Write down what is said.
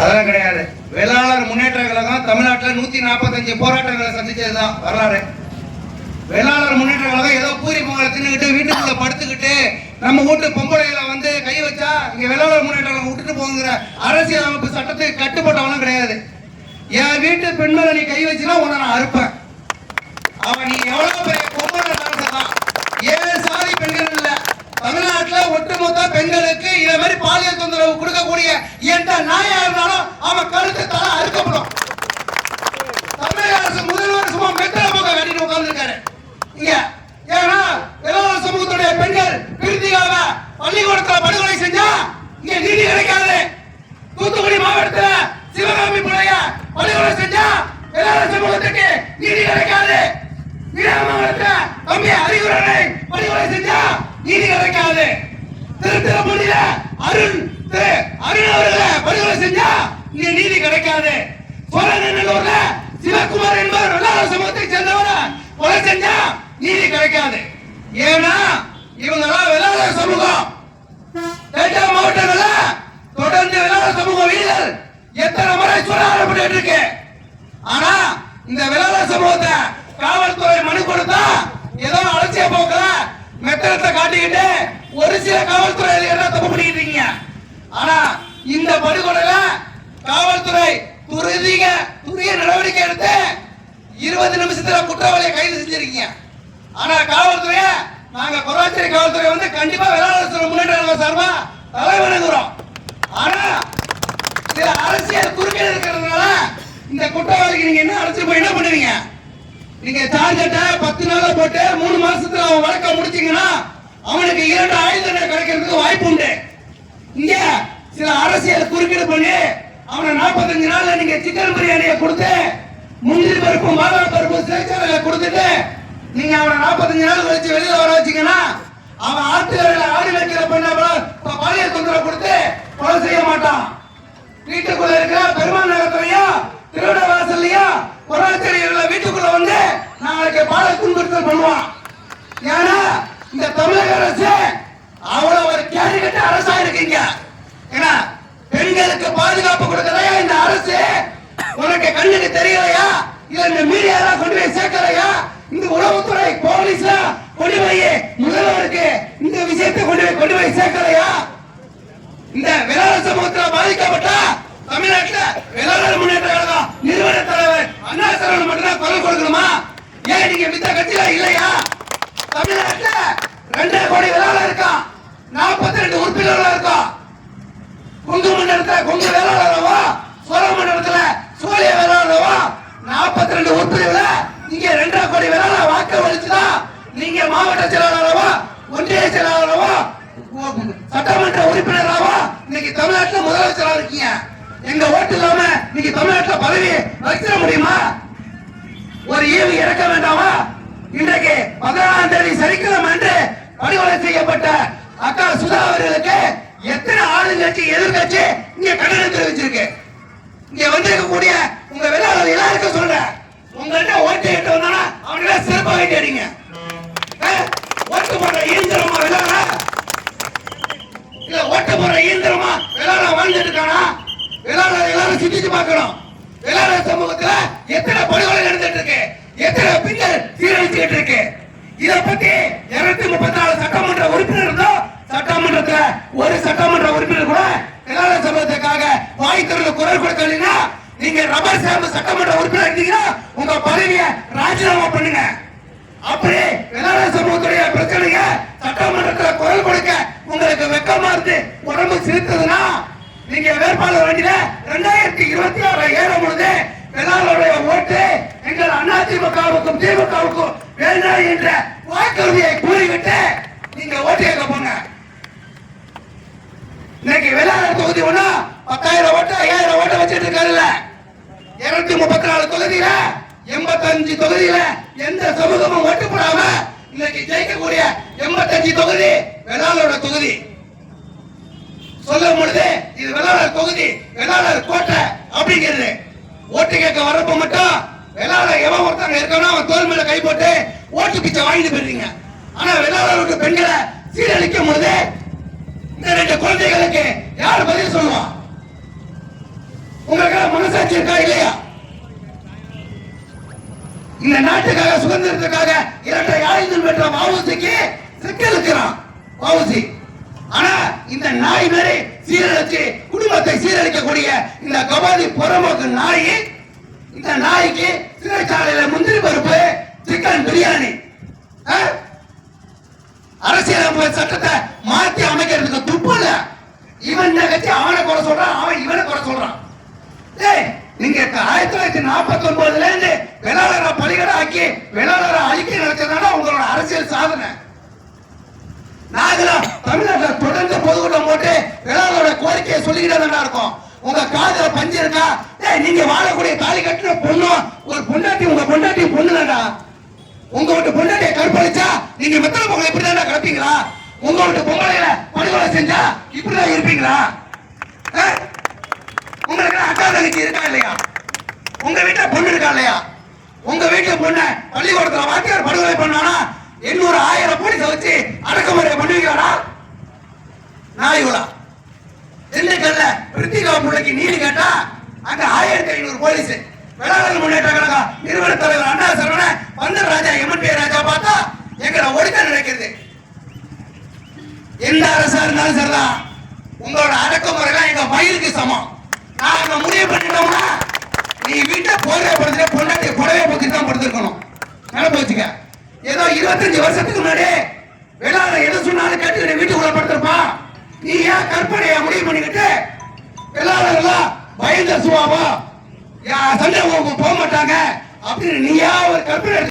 அதெல்லாம் கிடையாது. வேளாளர் முன்னேற்ற கழகம் தமிழ்நாட்டில் நூத்தி நாற்பத்தஞ்சு போராட்டங்களை சந்திச்சதுதான் வரலாறு. வேளாளர் முன்னேற்ற கழகம் ஏதோ பூரி பொங்கலை தின்னுக்கிட்டு வீட்டுக்குள்ள படுத்துக்கிட்டு நம்ம வீட்டு பொம்பளைகளை வந்து கை வச்சா இங்க வேளாளர் முன்னேற்ற கழகம் விட்டுட்டு போங்கிற அரசியல் அமைப்பு சட்டத்துக்கு கட்டுப்பட்டவனும் கிடையாது. என் வீட்டு பெண் நீ கை வச்சுனா உன்னை நான் அறுப்பேன். அவன் நீ எவ்வளவு பெரிய பொம்பளை தான் ஏழு சாதி பெண்கள் இல்ல தமிழ்நாட்டுல பெண்களுக்கு இத மாதிரி பாலியல் தொந்தரவு கொடுக்கக்கூடிய எந்த நாயா இருந்தாலும் அவன் கழுத்து தலை அறுக்கப்படும். தமிழக அரசு முதல்வர் சும்மா மெத்தல போக கட்டிட்டு உட்கார்ந்துருக்காரு. இங்க ஏன்னா இளவரச சமூகத்துடைய பெண்கள் கிருத்திகாவ பள்ளிக்கூடத்துல படுகொலை செஞ்சா இங்க நீதி கிடைக்காது. தூத்துக்குடி மாவட்டத்துல சிவகாமி பிள்ளைய படுகொலை செஞ்சா இளவரச சமூகத்துக்கு நீதி கிடைக்காது. வீரமாவட்டத்துல தம்பி அறிவுரை படுகொலை செஞ்சா நீதி கிடைக்காது. திருத்திரப்பள்ளியில அருண் திரு அருண் அவர்களை படுகொலை செஞ்சா இங்க நீதி கிடைக்காது. சோழநல்லூர்ல சிவகுமார் என்பவர் வெள்ளாள சமூகத்தை சேர்ந்தவர கொலை செஞ்சா நீதி கிடைக்காது. ஏன்னா இவங்கெல்லாம் எல்லாம் சமூகம். டெல்டா மாவட்டங்கள்ல தொடர்ந்து வெள்ளாள சமூக வீரர் எத்தனை முறை சூறாவளப்பட்டு இருக்கு. ஆனா இந்த வெள்ளாள சமூகத்தை காவல்துறை மனு கொடுத்தா ஏதோ அலட்சிய போக்கலாம் மெத்தனத்தை காட்டிக்கிட்டு ஒரு சில காவல்துறை அதிகாரிகள் தப்பு பண்ணிக்கிட்டு இருக்கீங்க. ஆனா இந்த படுகொலையில காவல்துறை துரிதிக துரிய நடவடிக்கை எடுத்து இருபது நிமிஷத்துல குற்றவாளியை கைது செஞ்சிருக்கீங்க. ஆனா காவல்துறைய நாங்க கொராச்சேரி காவல்துறை வந்து கண்டிப்பா வேளாண் முன்னேற்ற கழகம் சார்பா தலைவணங்குறோம் ஆனா சில அரசியல் குறுக்கீடு இருக்கிறதுனால இந்த குற்றவாளிக்கு நீங்க என்ன அழைச்சு போய் நீங்க டார்கெட்ட பத்து நாள போட்டு மூணு மாசத்துல அவன் வழக்க முடிச்சீங்கன்னா அவனுக்கு இரண்டு ஆயுத கிடைக்கிறதுக்கு வாய்ப்பு உண்டு. இங்க சில அரசியல் குறுக்கீடு பண்ணி அவனை 45 நாள்ல நீங்க சிக்கன் பிரியாணியை கொடுத்து முந்திரி பருப்பு பாதாம் பருப்பு சிறைச்சாலையில கொடுத்துட்டு நீங்க அவனை 45 நாள் கழிச்சு வெளியில வர வச்சீங்கன்னா அவன் ஆட்டுக்கரையில ஆடி வைக்கிற பண்ண பாலியல் தொந்தரவு கொடுத்து கொலை செய்ய மாட்டான். வீட்டுக்குள்ள இருக்கிற பெருமாள் நகரத்துலயும் திருவிட வாசல்லையா? கொராச்சேரியில வீட்டுக்குள்ள வந்து நாளைக்கு பாட துன்புறுத்தல் பண்ணுவான். ஏன்னா இந்த தமிழக அரசு அவ்வளவு ஒரு கேள்வி கட்ட அரசா இருக்கீங்க. ஏன்னா பெண்களுக்கு பாதுகாப்பு கொடுக்கலையா இந்த அரசு? உனக்கு கண்ணுக்கு தெரியலையா? இல்ல இந்த மீடியா கொண்டு போய் சேர்க்கலையா? இந்த உளவுத்துறை போலீஸ் கொண்டு போய் முதல்வருக்கு இந்த விஷயத்தை கொண்டு போய் கொண்டு போய் சேர்க்கலையா? இந்த வேளாண் சமூகத்தில் பாதிக்கப்பட்ட தமிழ்நாட்டில் வேளாண் முன்னேற்ற கழகம் நிறுவன தலைவர் அண்ணா சரவணன் மட்டும் குரல் கொடுக்கணுமா ஏன் கட்சியில இல்லையா? தமிழ்நாட்டுல ரெண்டரை கோடி வேளாளர் இருக்கான் நாற்பத்தி ரெண்டு உறுப்பினர்கள் இருக்கான் கொங்கு மண்டலத்துல கொங்கு வேளாளரவா? சோழ மண்டலத்துல சோழிய வேளாளரவா? நாற்பத்தி ரெண்டு உறுப்பினர்களை நீங்க ரெண்டரை கோடி வேளாளர் வாக்கு வலிச்சுதான் நீங்க மாவட்ட செயலாளரவா? ஒன்றிய செயலாளரவா? சட்டமன்ற உறுப்பினராவா? இன்னைக்கு தமிழ்நாட்டுல முதலமைச்சரா இருக்கீங்க. எங்க ஓட்டு இல்லாம இன்னைக்கு தமிழ்நாட்டுல பதவி வச்சிட முடியுமா? ஒரு ஈவு இறக்க வேண்டாமா? இன்றைக்கு பதினாறாம் தேதி சனிக்கிழமை அன்று படுகொலை செய்யப்பட்ட அக்கா சுதா அவர்களுக்கு எத்தனை ஆளுங்கட்சி எதிர்கட்சி இங்க கண்டனம் தெரிவிச்சிருக்கு. இங்க வந்திருக்கக்கூடிய உங்க வெள்ளாளர் எல்லாருக்கும் சொல்றேன். உங்கள்ட்ட ஓட்டு கேட்டு வந்தானா அவங்கள சிறப்பா வேண்டி அடிங்க ஓட்டு போடுற இயந்திரமா விளாட இல்ல ஓட்டு போடுற இயந்திரமா விளாட வாழ்ந்துட்டு இருக்கானா? வெள்ளாள எல்லாரும் சிந்திச்சு பார்க்கணும். வெள்ளாள சமூகத்துல எத்தனை படுகொலை நடந்துட்டு இருக்கு? எத்தனை பின்னர் சீரழிச்சுட்டு இருக்கு இத பத்தி இருநூத்தி முப்பத்தி நாலு சட்டமன்ற உறுப்பினர் இருந்தோம் சட்டமன்றத்துல ஒரு சட்டமன்ற உறுப்பினர் கூட வெள்ளாள சமூகத்துக்காக வாய் திறந்து குரல் கொடுக்கலைன்னா நீங்க ரப்பர் ஸ்டாம்பு சட்டமன்ற உறுப்பினர் இருந்தீங்கன்னா உங்க பதவியை ராஜினாமா பண்ணுங்க. அப்படி வெள்ளாள சமூகத்துடைய பிரச்சனைங்க சட்டமன்றத்தில் குரல் கொடுக்க உங்களுக்கு வெக்கமா இருந்து உடம்பு சிரித்ததுன்னா நீங்க வேட்பாளர் வண்டியில ரெண்டாயிரத்தி இருபத்தி ஆறு ஏறும் பொழுது வெள்ளாளருடைய ஓட்டு எங்கள் அதிமுகவுக்கும் திமுகவுக்கும் வேண்டாம் என்ற வாக்குறுதியை கூறிவிட்டு நீங்க ஓட்டு கேட்க போங்க. இன்னைக்கு வெள்ளாளர் தொகுதி ஒன்னா பத்தாயிரம் ஓட்டு ஐயாயிரம் ஓட்டு வச்சிட்டு இருக்காருல்ல. இருநூத்தி முப்பத்தி நாலு தொகுதியில எண்பத்தஞ்சு தொகுதியில எந்த சமூகமும் ஒட்டுப்படாம இன்னைக்கு ஜெயிக்கக்கூடிய எண்பத்தஞ்சு தொகுதி வெள்ளாளரோட தொகுதி. சொல்லும் பொழுது இது வெள்ளாளர் தொகுதி வெளாளர் கோட்டை அப்படிங்கிறது. ஓட்டு கேட்க வரப்ப மட்டும் வெள்ளாளர் எவன் ஒருத்தங்க இருக்கணும் அவன் தோல் மேல கை போட்டு ஓட்டு பிச்சை வாங்கிட்டு போயிடுறீங்க. ஆனா வெள்ளாளருக்கு பெண்களை சீரழிக்கும் பொழுது இந்த ரெண்டு குழந்தைகளுக்கு யார் பதில் சொல்லுவான் மனசாட்சி இருக்கா இல்லையா? இந்த நாட்டுக்காக சுதந்திரத்துக்காக இரட்டை ஆயுதம் பெற்ற வாவுசிக்கு சிக்கல் இருக்கிறான் வாவுசி ஆனா இந்த நாய் மாதிரி சீரழிச்சு குடும்பத்தை சீரழிக்கக்கூடிய இந்த கபாலி புறம்போக்கு நாய் இந்த நாய்க்கு சிறைச்சாலையில முந்திரி பருப்பு சிக்கன் பிரியாணி ஆ? அரசியலமைப்பு சட்டத்தை மாத்தி அமைக்கிறதுக்கு துப்பு இல்ல. இவன் கட்சி அவனை குறை சொல்றான் அவன் இவனை குறை சொல்றான். ஏய் நீங்க ஆயிரத்தி தொள்ளாயிரத்தி நாற்பத்தி ஒன்பதுல இருந்து வேளாளரை பலிகடை ஆக்கி வேளாளரை அழிக்க நடத்ததுனால உங்களோட அரசியல் சாதனை நாங்களும் தமிழ்நாட்டில் தொடர்ந்து பொதுக்கூட்டம் போட்டு வேளாளரோட கோரிக்கையை சொல்லிக்கிட்டே தானே இருக்கோம். உங்க காதுல பஞ்சு இருக்கா? ஏய் நீங்க வாழக்கூடிய தாலி கட்டின பொண்ணு ஒரு பொண்டாட்டி உங்க பொண்டாட்டி பொண்ணுடா உங்க வீட்டு பொண்டாட்டியை கற்பழிச்சா நீங்க மெத்தனை பொங்கலை இப்படி தானே கிடப்பீங்களா உங்க வீட்டு பொங்கலையில படுகொலை செஞ்சா இப்படிதான் இருப்பீங்களா? ஆ? உங்களுக்கு அக்கா தங்கச்சி இருக்கா இல்லையா? உங்க வீட்டுல பொண்ணு இருக்கா இல்லையா? உங்க வீட்டுல பொண்ணு பள்ளிக்கூடத்துல வாத்தியார் படுகொலை பண்ணானா எண்ணூறு ஆயிரம் போலீஸ வச்சு அடக்குமுறை பண்ணுவீங்களாடா? நாயுலா திண்டுக்கல்ல பிரித்திகா பிள்ளைக்கு நீதி கேட்டா அங்க ஆயிரத்தி ஐநூறு போலீஸ். வேளாண் முன்னேற்ற கழகம் நிறுவன தலைவர் அண்ணா சரவண பந்தர் ராஜா எம்என் பி ராஜா பார்த்தா எங்களை ஒடுக்க நினைக்கிறது. எந்த அரசா இருந்தாலும் சரிதான். உங்களோட அடக்குமுறைகள் எங்க மயிலுக்கு சமம். நாங்க முடிவு பண்ணிட்டோம்னா நீ வீட்டை போர்வை படுத்துற பொண்டாட்டி புடவை பத்தி தான் படுத்திருக்கணும். நினைப்பு வச்சுக்க. ஏதோ இருபத்தஞ்சு வருஷத்துக்கு முன்னாடி வேளாண் எது சொன்னாலும் கேட்டுக்கிட்டு வீட்டுக்குள்ள படுத்திருப்பான். நீ ஏன் கற்பனையா முடிவு பண்ணிக்கிட்டு வேளாளர்களா பயந்த சுவாபா சண்டை போக மாட்டாங்க. அப்படின்னு நீயா ஒரு கற்பனை